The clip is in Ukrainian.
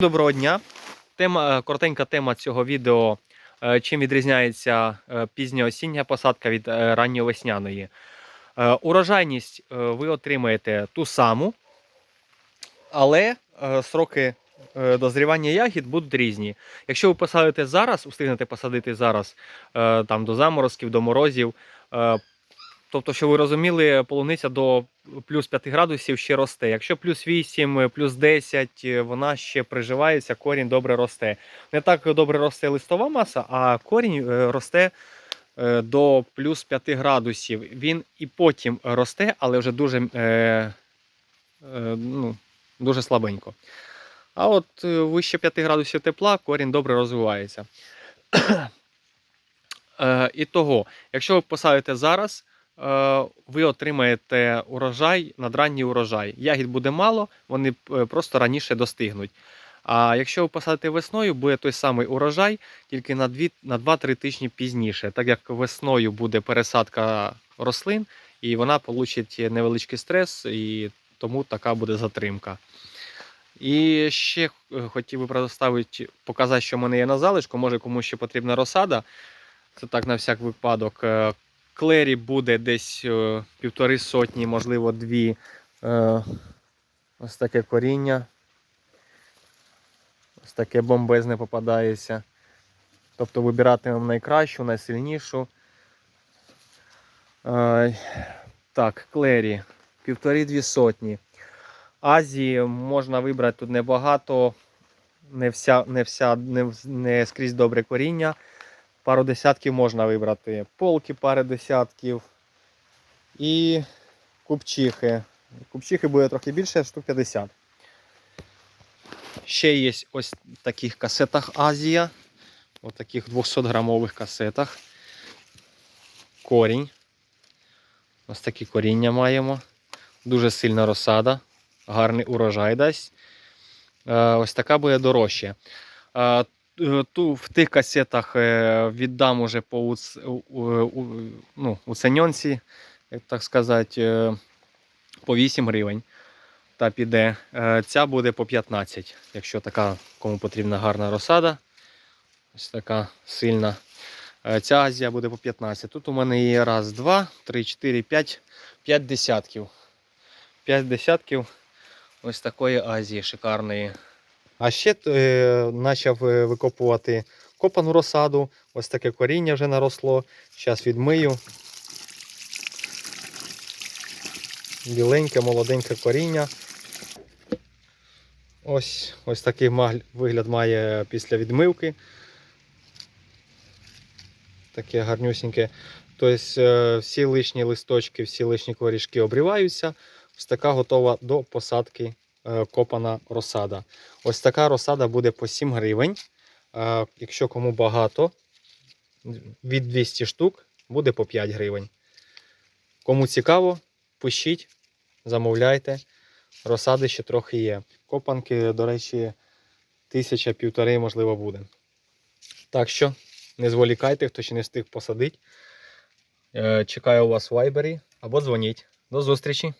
Доброго дня. Тема, е, коротенька тема цього відео. е, Чим відрізняється е, пізньоосіння посадка від ранньовесняної. Урожайність ви отримаєте ту саму, але сроки дозрівання ягід будуть різні. Якщо ви посадите зараз, встигнете посадити зараз там, до заморозків, до морозів. Тобто, що ви розуміли, полуниця до плюс 5 градусів ще росте. Якщо плюс 8, плюс 10, е, вона ще приживається, корінь добре росте. Не так добре росте листова маса, а корінь е, росте е, до плюс 5 градусів. Він і потім росте, але вже дуже, е, ну, дуже слабенько. А от вище 5 градусів тепла корінь добре розвивається. І того, якщо ви посадите зараз, ви отримаєте урожай, надранній урожай. Ягід буде мало, вони е, просто раніше достигнуть. А якщо ви посадите весною, буде той самий урожай, тільки на 2 на 2-3 тижні пізніше, так як весною буде пересадка рослин, і вона получить невеличкий стрес, і тому така буде затримка. І ще е, хотів би предоставити, показати, що в мене є на залишку. Може комусь ще потрібна розсада. Це так на всяк випадок. Клері буде десь е, півтори сотні, можливо, дві. Е, Ось таке коріння. Ось таке бомбезне попадається. Тобто вибиратимемо найкращу, найсильнішу. Е, Так, клері. Півтори-дві сотні. Азії можна вибрати тут небагато, не, вся, не, вся, не, не скрізь добре коріння. Пару десятків можна вибрати. Полки пару десятків. І купчихи. Купчихи буде трохи більше, штук 50. Ще є ось в таких касетах Азія. Ось таких 200 грамових касетах. Корінь. Ось такі коріння маємо. Дуже сильна розсада. Гарний урожай дасть. Е, Ось така буде дорожче. Е, Ту, в тих касетах е, віддам уже по уц, ну, уценьонці, як так сказати, е, по 8 гривень. Та піде. Е, Ця буде по 15, якщо така кому потрібна гарна розсада. Ось така сильна. Е, Ця Азія буде по 15. Тут у мене є раз, два, три, чотири, п'ять, п'ять десятків. П'ять десятків ось такої Азії шикарної. А ще е, почав е, викопувати копану розсаду. Ось таке коріння вже наросло. Зараз відмию. Біленьке, молоденьке коріння. Ось, ось такий вигляд має після відмивки. Таке гарнюсіньке. Тобто е, всі лишні листочки, всі лишні корішки обріваються. Ось така готова до посадки копана розсада. Ось така розсада буде по 7 гривень. Е, Якщо кому багато, від 200 штук буде по 5 гривень. Кому цікаво, пишіть, замовляйте. Розсади ще трохи є. Копанки, до речі, тисяча півтори, можливо, буде. Так що не зволікайте, хто ще не встиг посадити. Е, Чекаю вас в вайбері або дзвоніть. До зустрічі!